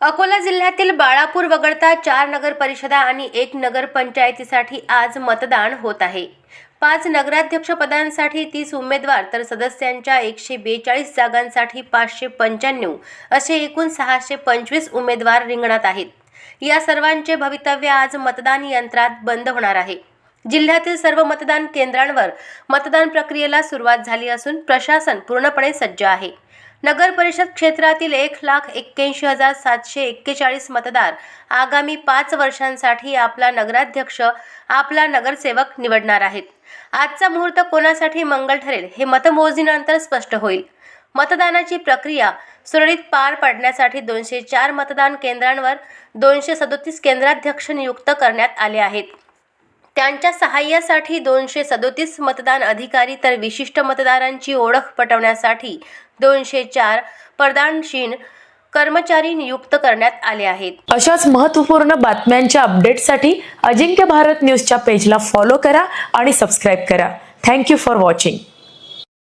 अकोला जिल्ह्यातील बाळापूर वगळता चार नगर परिषदा आणि एक नगर पंचायतीसाठी आज मतदान होत आहे. पाच नगराध्यक्ष पदांसाठी तीस उमेदवार तर सदस्यांच्या एकशे बेचाळीस जागांसाठी पाचशे पंच्याण्णव असे एकूण सहाशे पंचवीस उमेदवार रिंगणात आहेत. या सर्वांचे भवितव्य आज मतदान यंत्रात बंद होणार आहे. जिल्ह्यातील सर्व मतदान केंद्रांवर मतदान प्रक्रियेला सुरुवात झाली असून प्रशासन पूर्णपणे सज्ज आहे. नगर परिषद क्षेत्रातील एक लाख एक्क्याऐंशी हजार सातशे एक्केचाळीस मतदार आगामी पाच वर्षांसाठी आपला नगराध्यक्ष आपला नगरसेवक निवडणार आहेत. आजचा मुहूर्त कोणासाठी मंगल ठरेल हे मतमोजणीनंतर स्पष्ट होईल. मतदानाची प्रक्रिया सुरळीत पार पाडण्यासाठी दोनशे चार मतदान केंद्रांवर दोनशे सदोतीस केंद्राध्यक्ष नियुक्त करण्यात आले आहेत. त्यांच्या सहाय्यासाठी दोनशे सदोतीस मतदान अधिकारी तर विशिष्ट मतदारांची ओळख पटवण्यासाठी दोनशे चार प्रदानशीन कर्मचारी नियुक्त करण्यात आले आहेत. अशाच महत्त्वपूर्ण बातम्यांच्या अपडेटसाठी अजिंक्य भारत न्यूजच्या पेजला फॉलो करा आणि सबस्क्राईब करा. Thank you for watching.